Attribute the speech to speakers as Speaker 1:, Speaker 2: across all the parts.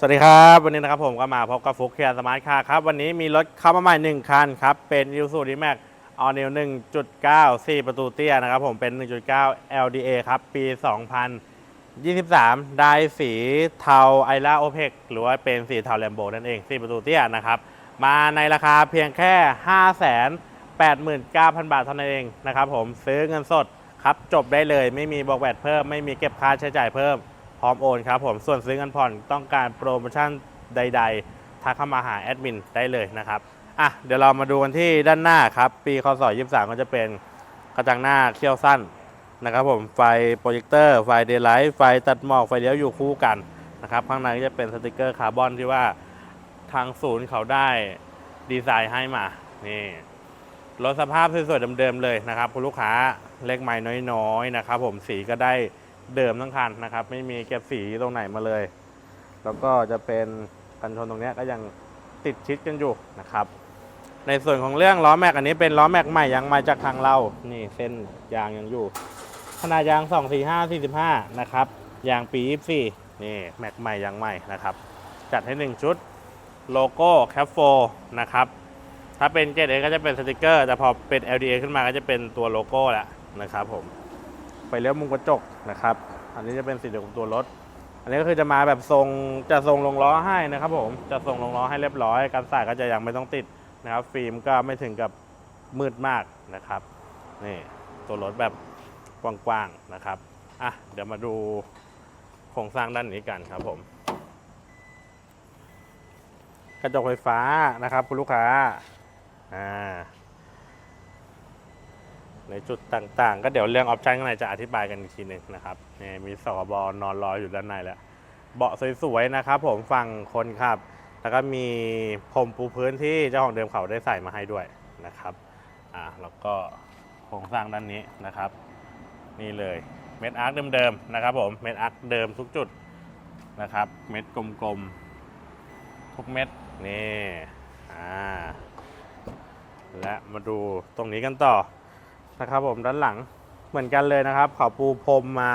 Speaker 1: สวัสดีครับ วันนี้นะครับผมก็มาพบกับฟุกเคียร์สมาร์ทคาร์ครับ วันนี้มีรถเข้ามาใหม่หนึ่งคันครับ เป็น i s u z u d m a x All New 1.9 4 ประตูเตี้ยนะครับผมเป็น 1.9 LDA ครับ ปี 2023 ได้สีเทาไอร่าโอเพกหรือว่าเป็นสีเทาแลมโบนั่นเอง 4 ประตูเตี้ยนะครับ มาในราคาเพียงแค่ 589,000 บาทเท่านั้นเองนะครับผมซื้อเงินสดครับจบได้เลยไม่มีบอกแวดเพิ่มไม่มีเก็บค่าใช้จ่ายเพิ่ม พร้อมโอนครับผมส่วนซื้อเงินผ่อนต้องการโปรโมชั่นใด ๆ ทักเข้ามาหาแอดมินได้เลยนะครับอะเดี๋ยวเรามาดูกันที่ด้านหน้าครับ ปีคศ23 ก็จะเป็นกระจังหน้าเขี้ยวสั้นนะครับผมไฟโปรเจคเตอร์ไฟเดย์ไลท์ไฟตัดหมอกไฟเลี้ยวอยู่คู่กันนะครับข้างในก็จะเป็นสติกเกอร์คาร์บอนที่ว่าทางศูนย์เขาได้ดีไซน์ให้มานี่รถสภาพสวยๆเดิมๆเลยนะครับ คุณลูกค้าเล็กไม้น้อยๆนะครับผมสีก็ได้ เดิมทั้งคันนะครับ ไม่มีเก็บสีตรงไหนมาเลย แล้วก็จะเป็นกันชนตรงนี้ก็ยังติดชิดกันอยู่นะครับ ในส่วนของเรื่องล้อแม็กอันนี้เป็นล้อแม็กใหม่ยังมาจากทางเรา นี่เส้นยางยังอยู่ ขนาดยาง 2 4 5 45 นะครับ ยางปี 24 นี่แม็กใหม่ยางใหม่นะครับ จัดให้ 1 ชุดโลโก้แคปโฟนะครับ ถ้าเป็น 7A ก็จะเป็นสติกเกอร์ แต่พอเป็น LDA ขึ้นมาก็จะเป็นตัวโลโก้แล้วนะครับผม ไฟเลี้ยวมุมกระจกนะครับ อันนี้จะเป็นสีเดียวกับตัวรถ อันนี้ก็คือจะมาแบบทรงจะทรงลงล้อให้นะครับผมจะทรงลงล้อให้เรียบร้อยการใส่ก็จะยังไม่ต้องติดนะครับ ฟิล์มก็ไม่ถึงกับมืดมากนะครับนี่ตัวรถแบบกว้างๆนะครับอะเดี๋ยวมาดูโครงสร้างด้านนี้กันครับผมกระจกไฟฟ้านะครับคุณลูกค้าอ่า ในจุดต่างๆ ก็เดี๋ยวเรื่องออปชันข้างในจะอธิบายกันอีกทีหนึ่งนะครับนี่มีสกบนอนรออยู่ด้านในแล้ว เบาะสวยๆนะครับผมฝั่งคนขับ แล้วก็มีพรมปูพื้นที่เจ้าของเดิมเขาได้ใส่มาให้ด้วยนะครับอ่าแล้วก็โครงสร้างด้านนี้นะครับ นี่เลยเม็ดอาร์คเดิมๆนะครับผมเม็ดอาร์คเดิมทุกจุดนะครับ เม็ดกลมๆทุกเม็ดนี่อ่าและมาดูตรงนี้กันต่อ นะครับผมด้านหลังเหมือนกันเลยนะครับเขาปูพรมมา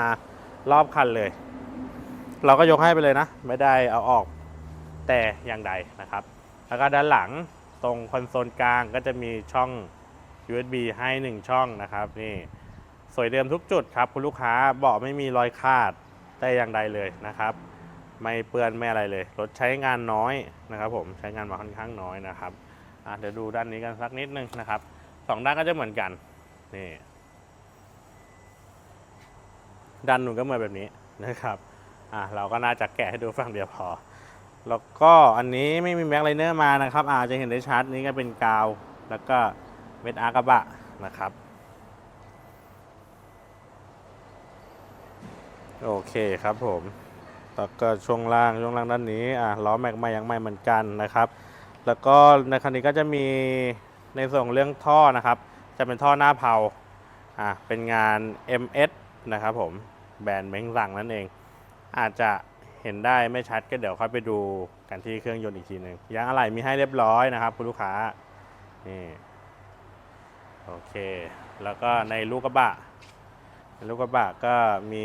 Speaker 1: รอบคันเลย เราก็ยกให้ไปเลยนะ ไม่ได้เอาออกแต่อย่างใดนะครับ แล้วก็ด้านหลังตรงคอนโซลกลางก็จะมีช่อง USB ให้ 1 ช่องนะครับนี่สวยเดิมทุกจุดครับคุณลูกค้าเบาะไม่มีรอยขาดแต่อย่างใดเลยนะครับ ไม่เปื้อนไม่อะไรเลยรถใช้งานน้อยนะครับ ผมใช้งานมาค่อนข้างน้อยนะครับเดี๋ยวดูด้านนี้กันสักนิดนึงนะครับสองด้านก็จะเหมือนกัน นี่ ดันหนุนก็เหมือนแบบนี้นะครับ อะเราก็น่าจะแกะให้ดูฝั่งเดียวพอ แล้วก็อันนี้ไม่มีแม็กไลเนอร์มานะครับอาจจะเห็นได้ชัดนี่ก็เป็นกาว แล้วก็เม็ดอากาบะนะครับ โอเคครับผมแล้วก็ช่วงล่างช่วงล่างด้านนี้อะล้อแม็กใหม่ยังใหม่เหมือนกันนะครับ แล้วก็ในคันนี้ก็จะมีในส่วนของเรื่องท่อนะครับ จะเป็นท่อหน้าเผาอะเป็นงาน MS นะครับผมแบรนด์เม้งสั่งนั่นเอง อาจจะเห็นได้ไม่ชัดก็เดี๋ยวค่อยไปดูกันที่เครื่องยนต์อีกทีหนึ่งยางอะไหล่มีให้เรียบร้อยนะครับคุณลูกค้านี่โอเค แล้วก็ในลูกกระบะในลูกกระบะก็มี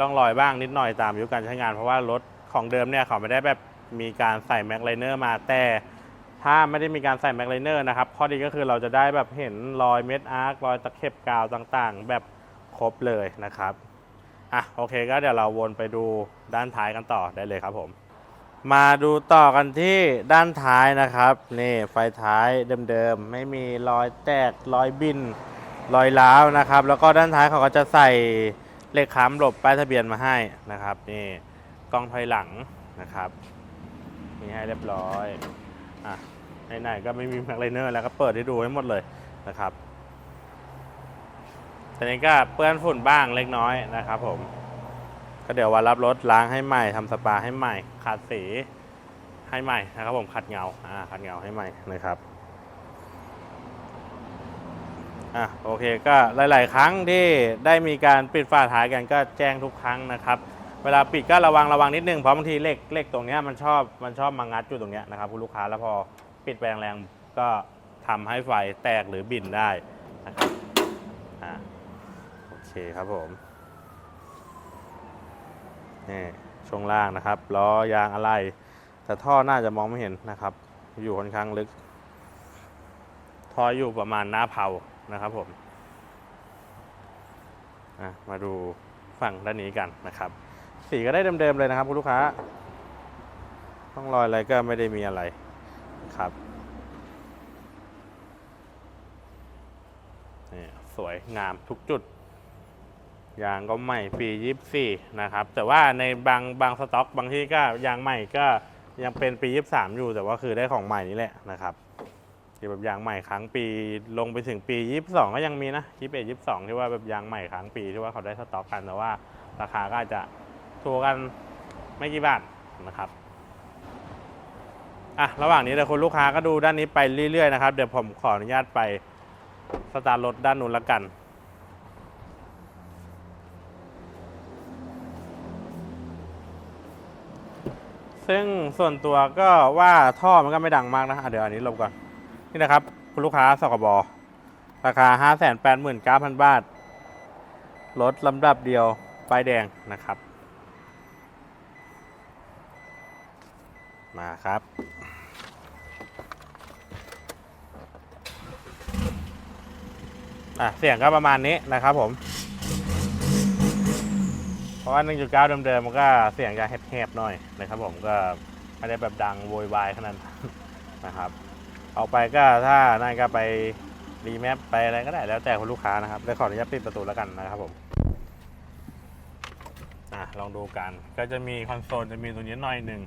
Speaker 1: ร่องรอยบ้างนิดหน่อยตามอายุการใช้งาน เพราะว่ารถของเดิมเนี่ยเขาไม่ได้แบบมีการใส่แม็กไลเนอร์มาแต่ ถ้าไม่ได้มีการใส่แม็กไลเนอร์นะครับ ข้อดีก็คือเราจะได้แบบเห็นรอยเม็ดอาร์ครอยตะเข็บกาวต่างๆ แบบครบเลยนะครับอะโอเคก็เดี๋ยวเราวนไปดูด้านท้ายกันต่อได้เลยครับผม มาดูต่อกันที่ด้านท้ายนะครับนี่ไฟท้ายเดิมๆไม่มีรอยแตกรอยบินรอยร้าวนะครับ แล้วก็ด้านท้ายเขาก็จะใส่เลขค้ำหลบป้ายทะเบียนมาให้นะครับนี่กล้องถอยหลังนะครับมีให้เรียบร้อย ไหนๆก็ไม่มีแม็กไลเนอร์แล้วก็เปิดให้ดูให้หมดเลยนะครับทีนี้ก็เปื้อนฝุ่นบ้างเล็กน้อยนะครับ ผม ก็เดี๋ยววันรับรถล้างให้ใหม่ทำสปาให้ใหม่ขัดสีให้ใหม่นะครับ ผมขัดเงาอ่าขัดเงาให้ใหม่นะครับอะโอเคก็หลาย ๆ ครั้งที่ได้มีการปิดฝาท้ายกันก็แจ้งทุกครั้งนะครับ เวลาปิดก็ระวังระวังนิดนึงเพราะบางทีเลขเลขตรงเนี้ยมันชอบมันชอบมางัดอยู่ตรงเนี้ยนะครับคุณลูกค้าแล้วพอ ปิดไปแรงก็ทำให้ไฟแตกหรือบินได้นะครับอ่าโอเคครับผมนี่ช่วงล่างนะครับล้อยางอะไร แต่ท่อน่าจะมองไม่เห็นนะครับ อยู่ค่อนข้างลึก ท่ออยู่ประมาณหน้าเผานะครับผมมาดูฝั่งด้านนี้กันนะครับ สีก็ได้เดิมๆเลยนะครับคุณลูกค้า ต้องรอยอะไรก็ไม่ได้มีอะไร นะครับนี่สวยงามทุกจุด ยางก็ใหม่ปียี่สี่นะครับ แต่ว่าในบางบางสต็อก บางที่ก็ยางใหม่ก็ยังเป็นปียี่สามอยู่ แต่ว่าคือได้ของใหม่นี่แหละนะครับที่แบบยางใหม่ค้างปีลงไปถึงปียี่สองก็ยังมีนะยี่สิบเอ็ดยี่สิบสองที่ว่าแบบยางใหม่ค้างปีที่ว่าเขาได้สต็อกกันแต่ว่าราคาก็อาจจะถูกกันไม่กี่บาทนะครับ อะระหว่างนี้เดี๋ยวคุณลูกค้าก็ดูด้านนี้ไปเรื่อยๆนะครับ เดี๋ยวผมขออนุญาตไปสตาร์ทรถด้านนู้นละกันซึ่งส่วนตัวก็ว่าท่อมันก็ไม่ดังมากนะะเดี๋ยวอันนี้ลบก่อน นี่นะครับ คุณลูกค้าสกบราคา 5 8 9 0 0 0 บาท รถลำดับเดียวป้ายแดงนะครับ มาครับ อะ เสียงก็ประมาณนี้นะครับผม เพราะว่า 1.9 เดิมๆ มันก็เสียงจะแหบๆ หน่อยนะครับผมก็ไม่ได้แบบดังโวยวายขนาดนะครับออกไปก็ถ้านายก็ไปรีแมปไปอะไรก็ได้แล้วแต่คุณลูกค้านะครับได้ขออนุญาตปิดประตูแล้วกันนะครับผมอะลองดูกันก็จะมีคอนโซลจะมีตรงนี้หน่อยหนึ่ง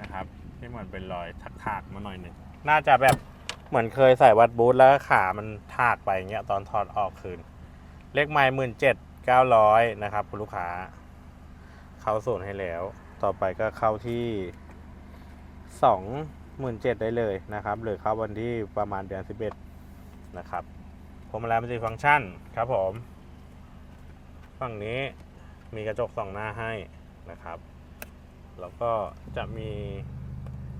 Speaker 1: นะครับที่เหมือนเป็นรอยถากๆมาหน่อยหนึ่งน่าจะแบบเหมือนเคยใส่วัดบูทแล้วขามันถากไปอย่างเงี้ยตอนถอดออกคืน เลขไม้หมื่นเจ็ดเก้าร้อยนะครับคุณลูกค้า เข้าศูนให้แล้ว ต่อไปก็เข้าที่สองหมื่นเจ็ดได้เลยนะครับ หรือเข้าวันที่ประมาณเดือนสิบเอ็ดนะครับผมอะไรมันจะฟังก์ชันครับผม ฝั่งนี้มีกระจกสองหน้าให้นะครับ แล้วก็จะมี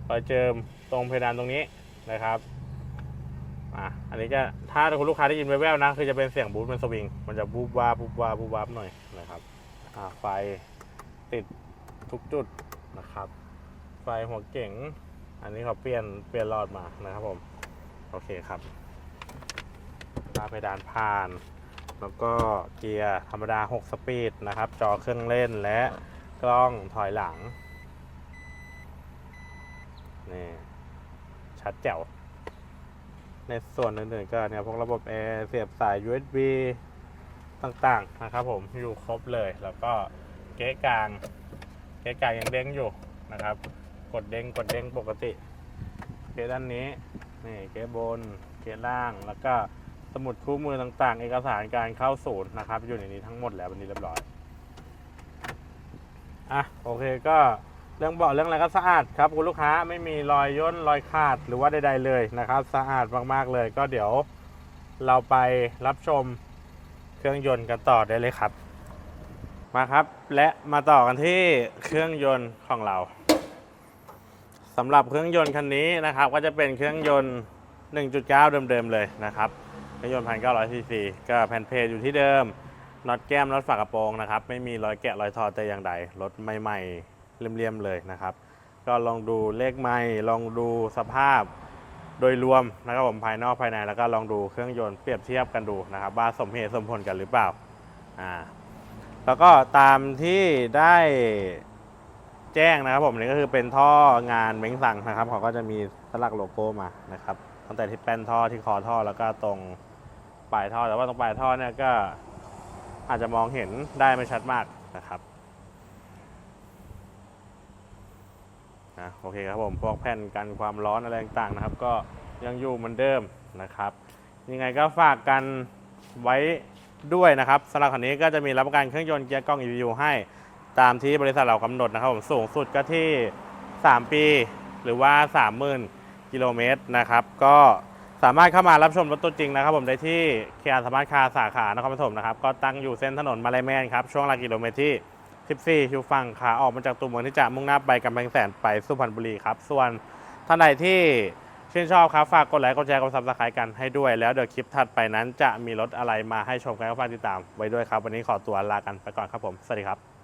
Speaker 1: รอยเจิมตรงเพดานตรงนี้นะครับอะอันนี้จะถ้าคุณลูกค้าได้ยินแว่วๆนะคือจะเป็นเสียงบูทเป็นสวิง มันจะบูบวาบบูบวาบบูบวาบหน่อยนะครับอ่าไฟติดทุกจุดนะครับ ไฟหัวเก๋งอันนี้เขาเปลี่ยนเปลี่ยนหลอดมานะครับผม โอเคครับตาเพดานผ่าน แล้วก็เกียร์ธรรมดา 6 สปีดนะครับ จอเครื่องเล่นและกล้องถอยหลัง นี่ชัดแจ๋ว ในส่วนอื่นๆก็เนี่ยพวกระบบแอร์เสียบสาย USB ต่างๆนะครับผมอยู่ครบเลย แล้วก็เก๊กลาง เก๊กลางยังเด้งอยู่นะครับ กดเด้งกดเด้งปกติ เก๊ด้านนี้นี่เก๊บน เก๊ล่างแล้วก็สมุดคู่มือต่างๆ เอกสารการเข้าศูนย์นะครับ อยู่ในนี้ทั้งหมดแล้ววันนี้เรียบร้อย อะ โอเคก็ เรื่องเบาะเรื่องอะไรก็สะอาดครับคุณลูกค้าไม่มีรอยย่นรอยขาดหรือว่าใดๆเลยนะครับ สะอาดมากๆเลยก็เดี๋ยวเราไปรับชมเครื่องยนต์กันต่อได้เลยครับ มาครับและมาต่อกันที่เครื่องยนต์ของเราสำหรับเครื่องยนต์คันนี้นะครับ ก็จะเป็นเครื่องยนต์ 1.9 เดิมๆเลยนะครับเครื่องยนต์1,900ซีซีก็แผ่นเพจอยู่ที่เดิมน็อตแก้มน็อตฝากระโปรงนะครับ ไม่มีรอยแกะรอยถอดแต่อย่างใดรถใหม่ ๆ เลี่ยมๆเลยนะครับ ก็ลองดูเลขไม่ลองดูสภาพโดยรวมนะครับผมภายนอกภายในแล้วก็ลองดูเครื่องยนต์เปรียบเทียบกันดูนะครับว่าสมเหตุสมผลกันหรือเปล่าอ่าแล้วก็ตามที่ได้แจ้งนะครับผมนี่ก็คือเป็นท่องานเม้งสั่งนะครับเขาก็จะมีสลักโลโก้มานะครับตั้งแต่ที่แป้นท่อที่คอท่อแล้วก็ตรงปลายท่อแต่ว่าตรงปลายท่อเนี่ยก็อาจจะมองเห็นได้ไม่ชัดมากนะครับ นะโอเคครับผมพวกแผ่นกันความร้อนอะไรต่างๆนะครับ ก็ยังอยู่เหมือนเดิมนะครับยังไงก็ฝากกันไว้ด้วยนะครับสำหรับคันนี้ก็จะมีรับประกันเครื่องยนต์เกียร์กล้อง EVU ให้ตามที่บริษัทเรากำหนดนะครับผมสูงสุดก็ที่ 3 ปี หรือว่า 30,000 กิโลเมตรนะครับ ก็สามารถเข้ามารับชมรถตัวจริงนะครับ ผมได้ที่เคียร์สมาร์ทคาร์สาขานครปฐมนะครับ ก็ตั้งอยู่เส้นถนนมาลายแมนครับ ช่วงหลักกิโลเมตรที่ 14อยู่ฝั่งขาออกมาจากตัวเมืองที่จะมุ่งหน้าไปกำแพงแสนไปสุพรรณบุรีครับ ส่วนท่านใดที่ชื่นชอบครับ ฝากกดไลค์กดแชร์กดซับสไครต์กันให้ด้วย แล้วเดี๋ยวคลิปถัดไปนั้นจะมีรถอะไรมาให้ชมกันก็ฝากติดตามไว้ด้วยครับ วันนี้ขอตัวลากันไปก่อนครับผม สวัสดีครับ